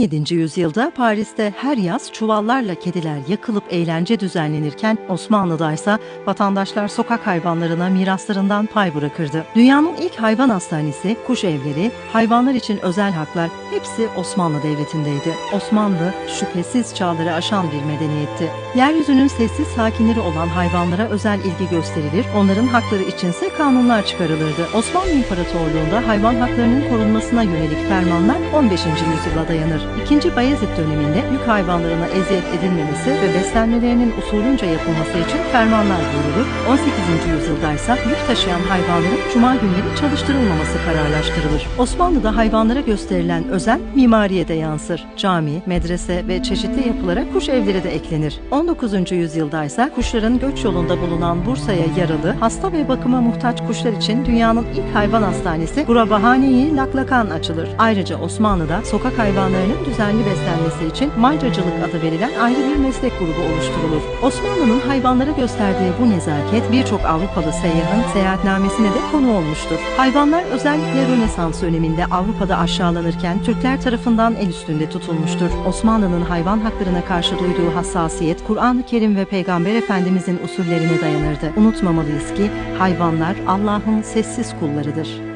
17. yüzyılda Paris'te her yaz çuvallarla kediler yakılıp eğlence düzenlenirken Osmanlı'da ise vatandaşlar sokak hayvanlarına miraslarından pay bırakırdı. Dünyanın ilk hayvan hastanesi, kuş evleri, hayvanlar için özel haklar hepsi Osmanlı Devleti'ndeydi. Osmanlı şüphesiz çağları aşan bir medeniyetti. Yeryüzünün sessiz sakinleri olan hayvanlara özel ilgi gösterilir, onların hakları içinse kanunlar çıkarılırdı. Osmanlı İmparatorluğu'nda hayvan haklarının korunmasına yönelik fermanlar 15. yüzyıla dayanır. İkinci Bayezid döneminde yük hayvanlarına eziyet edilmemesi ve beslenmelerinin usulünce yapılması için fermanlar buyurulur. 18. yüzyılda ise yük taşıyan hayvanların cuma günleri çalıştırılmaması kararlaştırılır. Osmanlı'da hayvanlara gösterilen özen mimariye de yansır. Cami, medrese ve çeşitli yapılara kuş evleri de eklenir. 19. yüzyılda ise kuşların göç yolunda bulunan Bursa'ya yaralı, hasta ve bakıma muhtaç kuşlar için dünyanın ilk hayvan hastanesi Gurabahane-i Laklakan açılır. Ayrıca Osmanlı'da sokak hayvanlarının düzenli beslenmesi için mayracılık adı verilen ayrı bir meslek grubu oluşturulur. Osmanlı'nın hayvanlara gösterdiği bu nezaket birçok Avrupalı seyyahın seyahatnamesine de konu olmuştur. Hayvanlar özellikle Rönesans döneminde Avrupa'da aşağılanırken Türkler tarafından el üstünde tutulmuştur. Osmanlı'nın hayvan haklarına karşı duyduğu hassasiyet Kur'an-ı Kerim ve Peygamber Efendimizin usullerine dayanırdı. Unutmamalıyız ki hayvanlar Allah'ın sessiz kullarıdır.